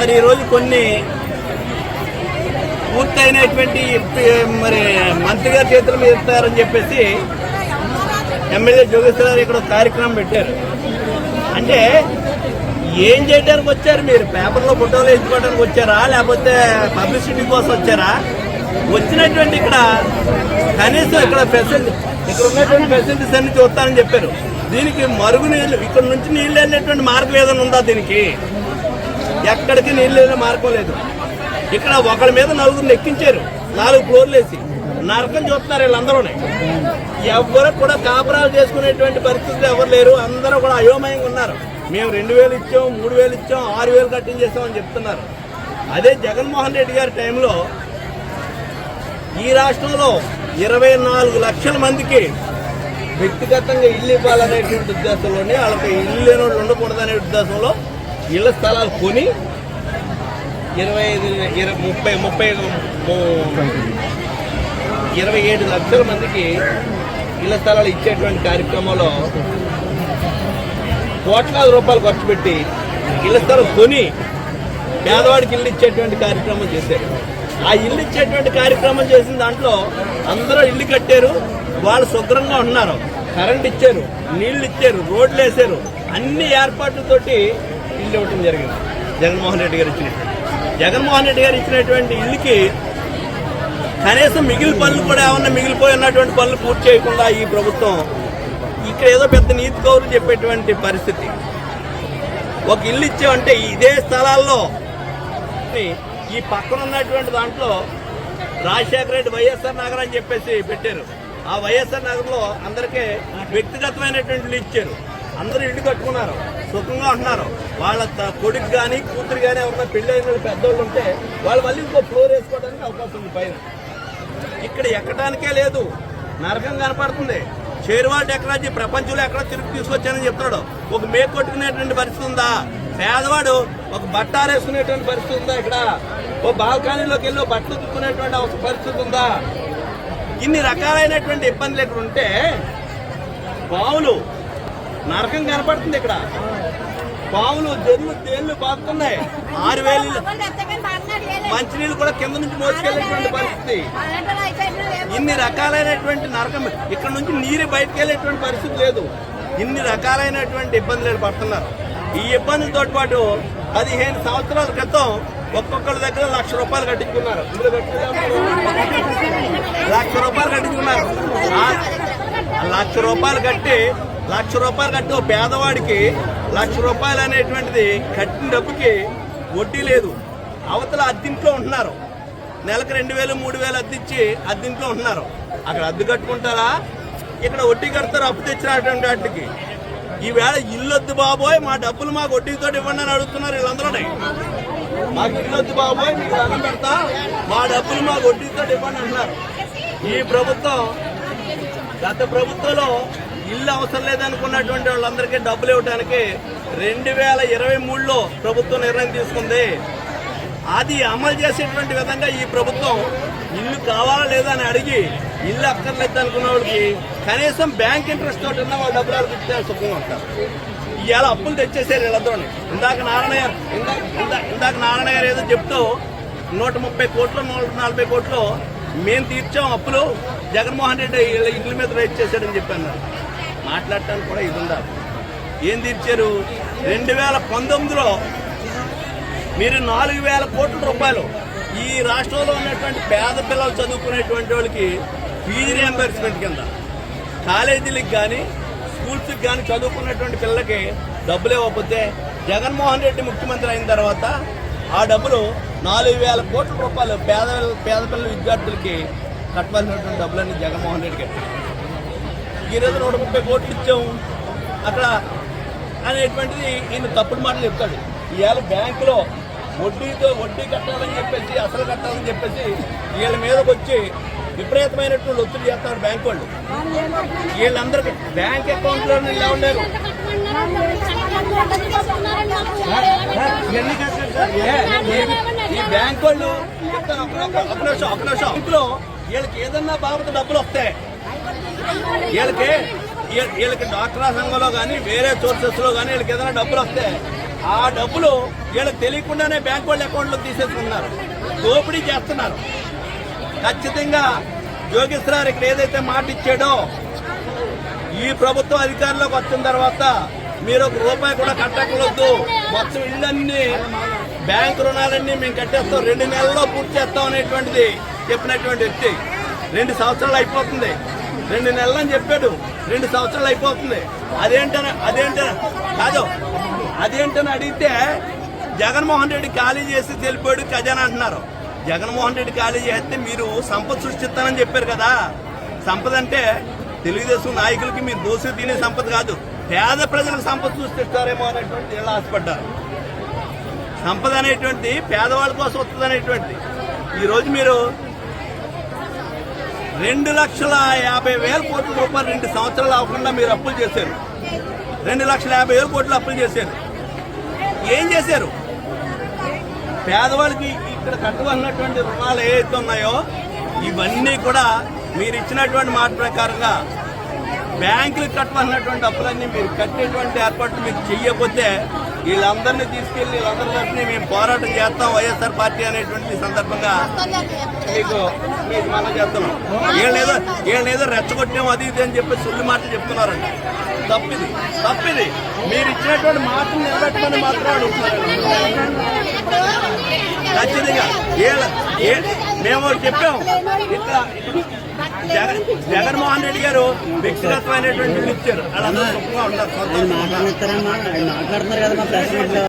మరి ఈరోజు కొన్ని పూర్తయినటువంటి మరి మంత్రి గారి చేతుల మీద ఇస్తారని చెప్పేసి ఎమ్మెల్యే జోగేశ్వర గారు ఇక్కడ కార్యక్రమం పెట్టారు. అంటే ఏం చేయడానికి వచ్చారు మీరు? పేపర్లో ఫోటోలు వేసుకోవడానికి వచ్చారా? లేకపోతే పబ్లిసిటీ కోసం వచ్చారా? వచ్చినటువంటి ఇక్కడ కనీసం ఇక్కడ ఫెసిలిటీ ఇక్కడ ఉన్నటువంటి ఫెసిలిటీస్ అన్ని చూస్తానని చెప్పారు. దీనికి మరుగు నీళ్ళు ఇక్కడ నుంచి నీళ్ళు వెళ్ళేటువంటి మార్గం ఏదైనా ఉందా దీనికి? ఎక్కడికి నీళ్ళు మారుకోలేదు మార్గం లేదు. ఇక్కడ ఒకరి మీద నలుగురిని ఎక్కించారు నాలుగు ఫ్లోర్లు వేసి. నరకం చూస్తున్నారు వీళ్ళందరూనే. ఎవరు కూడా కాపురాలు చేసుకునేటువంటి పరిస్థితులు ఎవరు లేరు. అందరూ కూడా అయోమయంగా ఉన్నారు. మేము రెండు వేలు ఇచ్చాం మూడు వేలు ఇచ్చాం ఆరు వేలు కట్టింగ్ చేస్తామని చెప్తున్నారు. అదే జగన్మోహన్ రెడ్డి గారి టైంలో ఈ రాష్ట్రంలో ఇరవై నాలుగు లక్షల మందికి వ్యక్తిగతంగా ఇల్లు ఇవ్వాలనేటువంటి ఉద్దేశంలోనే వాళ్ళకి ఇల్లు లేని వాళ్ళు ఉండకూడదనే ఉద్దేశంలో ఇళ్ళ స్థలాలు కొని ఇరవై ఐదు ఇరవై ముప్పై ముప్పై ఇరవై ఏడు లక్షల మందికి ఇళ్ళ స్థలాలు ఇచ్చేటువంటి కార్యక్రమంలో కోట్లాది రూపాయలు ఖర్చు పెట్టి ఇళ్ళ స్థలం కొని పేదవాడికి ఇల్లు ఇచ్చేటువంటి కార్యక్రమం చేశారు. ఆ ఇల్లు ఇచ్చేటువంటి కార్యక్రమం చేసిన దాంట్లో అందరూ ఇల్లు కట్టారు వాళ్ళు శుభ్రంగా ఉన్నారు. కరెంట్ ఇచ్చారు నీళ్ళు ఇచ్చారు రోడ్లు వేసారు అన్ని ఏర్పాట్లతోటి ఇల్లు ఇవ్వటం జరిగింది. జగన్మోహన్ రెడ్డి గారు ఇచ్చినటువంటి జగన్మోహన్ రెడ్డి గారు ఇచ్చినటువంటి ఇల్లుకి కనీసం మిగిలి పనులు కూడా ఏమన్నా మిగిలిపోయి ఉన్నటువంటి పనులు పూర్తి చేయకుండా ఈ ప్రభుత్వం ఇక్కడ ఏదో పెద్ద నీతి కౌరులు చెప్పేటువంటి పరిస్థితి. ఒక ఇల్లు ఇచ్చామంటే ఇదే స్థలాల్లో ఈ పక్కన ఉన్నటువంటి దాంట్లో రాజశేఖర రెడ్డి వైఎస్ఆర్ నగర్ అని చెప్పేసి పెట్టారు. ఆ వైఎస్ఆర్ నగర్లో అందరికీ వ్యక్తిగతమైనటువంటి ఇల్లు ఇచ్చారు. అందరూ ఇల్లు కట్టుకున్నారు. సుఖంగా ఉంటున్నారు. వాళ్ళ త- కొడుకు కానీ కూతురు కానీ ఎవరైనా పెళ్ళి పెద్దోళ్ళు ఉంటే వాళ్ళు మళ్ళీ ఇంకో ఫ్లోర్ వేసుకోవడానికి అవకాశం ఉంది పైన. ఇక్కడ ఎక్కడానికే లేదు. నరకం కనపడుతుంది. షేర్వా టెక్నాలజీ ప్రపంచంలో ఎక్కడ తిరిగి తీసుకొచ్చానని చెప్తున్నాడు. ఒక మేక్ కొట్టుకునేటువంటి పరిస్థితి ఉందా? పేదవాడు ఒక బట్ట ఆరేసుకునేటువంటి పరిస్థితి ఉందా ఇక్కడ? ఓ బాల్కనీలోకి వెళ్ళి బట్టలు దుక్కునేటువంటి అవస- పరిస్థితి ఉందా? ఇన్ని రకాలైనటువంటి ఇబ్బందులు ఇక్కడ ఉంటే బావులు నరకం కనపడుతుంది ఇక్కడ. పావులు జల్లు తేళ్ళు బాగుతున్నాయి ఆరు వేలు మంచినీళ్ళు కూడా కింద నుంచి మోసుకెళ్ళేటువంటి పరిస్థితి. ఇన్ని రకాలైనటువంటి నరకం ఇక్కడ నుంచి నీరు బయటకు వెళ్ళేటువంటి పరిస్థితి లేదు. ఇన్ని రకాలైనటువంటి ఇబ్బందులు పడుతున్నారు ఈ ఇబ్బందులతో పాటు పదిహేను సంవత్సరాల క్రితం ఒక్కొక్కరి దగ్గర లక్ష రూపాయలు కట్టించుకున్నారు. లక్ష రూపాయలు కట్టించుకున్నారు. లక్ష రూపాయలు కట్టి లక్ష రూపాయలు కట్టి ఓ పేదవాడికి లక్ష రూపాయలు అనేటువంటిది కట్టిన డబ్బుకి వడ్డీ లేదు. అవతల అద్దింట్లో ఉంటున్నారు. నెలకు రెండు వేలు మూడు వేలు అద్దిచ్చి అద్దింట్లో ఉంటున్నారు. అక్కడ అద్దె కట్టుకుంటారా? ఇక్కడ వడ్డీ కడతారు అప్పు తెచ్చినటువంటి వాటికి. ఈవేళ ఇల్లొద్దు బాబోయ్ మా డబ్బులు మాకు వడ్డీతో ఇవ్వండి అని అడుగుతున్నారు వీళ్ళందరూనే. మాకు ఇల్లొద్దు బాబోయ్ మీకు దండం పెడతా. మా డబ్బులు మాకు వడ్డీతో ఇవ్వండి అంటున్నారు. ఈ ప్రభుత్వం గత ప్రభుత్వంలో ఇల్లు అవసరం లేదనుకున్నటువంటి వాళ్ళందరికీ డబ్బులు ఇవ్వడానికి రెండు వేల ఇరవై మూడులో ప్రభుత్వం నిర్ణయం తీసుకుంది. అది అమలు చేసేటువంటి విధంగా ఈ ప్రభుత్వం ఇల్లు కావాలా లేదా అని అడిగి ఇల్లు అక్కర్లేదు అనుకున్న వాళ్ళకి కనీసం బ్యాంక్ ఇంట్రెస్ట్ తోటి ఉన్న వాళ్ళ డబ్బులు వాళ్ళకి ఇస్తే సుఖంగా ఉంటారు ఇవాళ అప్పులు తెచ్చేసారు వీళ్ళతో ఇందాక నారాయణ గారు ఇందాక ఇందా- ఇందాక నారాయణ గారు ఏదో చెప్తూ నూట ముప్పై కోట్లు నూట నలభై కోట్లు మేము తీర్చాం అప్పులు జగన్మోహన్ రెడ్డి ఇళ్ళ ఇండ్ల మీద రైట్ చేశాడని చెప్పాను మాట్లాడటానికి కూడా ఇది ఉండాలి. ఏం తీర్చారు? రెండు వేల పంతొమ్మిదిలో మీరు నాలుగు వేల కోట్ల రూపాయలు ఈ రాష్ట్రంలో ఉన్నటువంటి పేద పిల్లలు చదువుకునేటువంటి వాళ్ళకి ఫీజు రియంబర్స్మెంట్ కింద కాలేజీలకు కానీ స్కూల్స్కి కానీ చదువుకున్నటువంటి పిల్లలకి డబ్బులు ఇవ్వకపోతే జగన్మోహన్ రెడ్డి ముఖ్యమంత్రి అయిన తర్వాత ఆ డబ్బులు నాలుగు వేల కోట్ల రూపాయలు పేద పేద పిల్లల విద్యార్థులకి కట్టవలసినటువంటి డబ్బులన్నీ జగన్మోహన్ రెడ్డి కట్టారు ఈరోజు నూట ముప్పై కోట్లు ఇచ్చాము అక్కడ అనేటువంటిది ఈయన తప్పుడు మాటలు చెప్తాడు. ఇవాళ బ్యాంకులో వడ్డీతో వడ్డీ కట్టాలని చెప్పేసి అసలు కట్టాలని చెప్పేసి వీళ్ళ మీదకి వచ్చి విపరీతమైనటువంటి ఒత్తిడి చేస్తారు బ్యాంక్ వాళ్ళు. వీళ్ళందరికీ బ్యాంక్ అకౌంట్లో ఇలా ఉన్నారు ఈ- బ్యాంక్ వాళ్ళు ఒక ఒక నిమిషం ఒక నిమిషం. బ్యాంకులో వీళ్ళకి ఏదన్నా బాబు డబ్బులు వస్తాయి. వీళ్ళకి వీళ్ళకి డాక్టరా సంఘంలో కానీ వేరే సోర్సెస్లో కానీ వీళ్ళకి ఏదైనా డబ్బులు వస్తే ఆ డబ్బులు వీళ్ళకి తెలియకుండానే బ్యాంక్ వాళ్ళ అకౌంట్లో తీసేసుకున్నారు దోపిడీ చేస్తున్నారు. ఖచ్చితంగా యోగేశ్వరారు ఇక్కడ ఏదైతే మాట ఇచ్చాడో ఈ ప్రభుత్వం అధికారంలోకి వచ్చిన తర్వాత మీరు ఒక రూపాయి కూడా కట్టకూడదు. మొత్తం ఇళ్ళన్నీ బ్యాంక్ రుణాలన్నీ మేము కట్టేస్తాం. రెండు నెలల్లో పూర్తి చేస్తాం అనేటువంటిది చెప్పినటువంటి వ్యక్తి. రెండు సంవత్సరాలు అయిపోతుంది. రెండు నెలలు అని చెప్పాడు. రెండు సంవత్సరాలు అయిపోతుంది. అదేంటని అదేంటని కాదు. అదేంటని అడిగితే జగన్మోహన్ రెడ్డి ఖాళీ చేసి తెలిపాడు ఖజానా అంటున్నారు. జగన్మోహన్ రెడ్డి ఖాళీ చేస్తే మీరు సంపద సృష్టిస్తానని చెప్పారు కదా. సంపద అంటే తెలుగుదేశం నాయకులకి మీరు దోశ తినే సంపద కాదు. పేద ప్రజలకు సంపద సృష్టిస్తారేమో అనేటువంటి వీళ్ళు ఆశపడ్డారు. సంపద అనేటువంటి పేదవాళ్ళ కోసం వస్తుంది అనేటువంటి ఈరోజు మీరు రెండు లక్షల యాభై వేల కోట్ల రూపాయలు రెండు సంవత్సరాలు అవ్వకుండా మీరు అప్పులు చేశారు. రెండు లక్షల యాభై వేల కోట్లు అప్పులు చేశారు. ఏం చేశారు? పేదవాళ్ళకి ఇక్కడ కట్టవలసినటువంటి రుణాలు ఏవైతే ఉన్నాయో ఇవన్నీ కూడా మీరు ఇచ్చినటువంటి మాట ప్రకారంగా బ్యాంకులకు కట్టవలసినటువంటి అప్పులన్నీ మీరు కట్టేటువంటి ఏర్పాట్లు మీరు చెయ్యకపోతే వీళ్ళందరినీ తీసుకెళ్ళి వీళ్ళందరినీ మేము పోరాటం చేస్తాం వైఎస్ఆర్ పార్టీ అనేటువంటి సందర్భంగా మీకు మీకు మనం చేస్తున్నాం వీళ్ళేదో వీళ్ళేదో రెచ్చగొట్టాం అది ఇది అని చెప్పి సుల్లి మాటలు చెప్తున్నారండి తప్పిది. తప్పిది. మీరు ఇచ్చినటువంటి మాటలు నిలబెట్టుకొని మాత్రం అడుగుతున్నారు. ఖచ్చితంగా. వీళ్ళ- మేము ఒకటి చెప్పాం. ఇక్కడ జగన్ జగన్మోహన్ రెడ్డి గారు వ్యక్తిగతమైనటువంటి ఇచ్చారు వాళ్ళందరూ సుఖంగా ఉంటారు.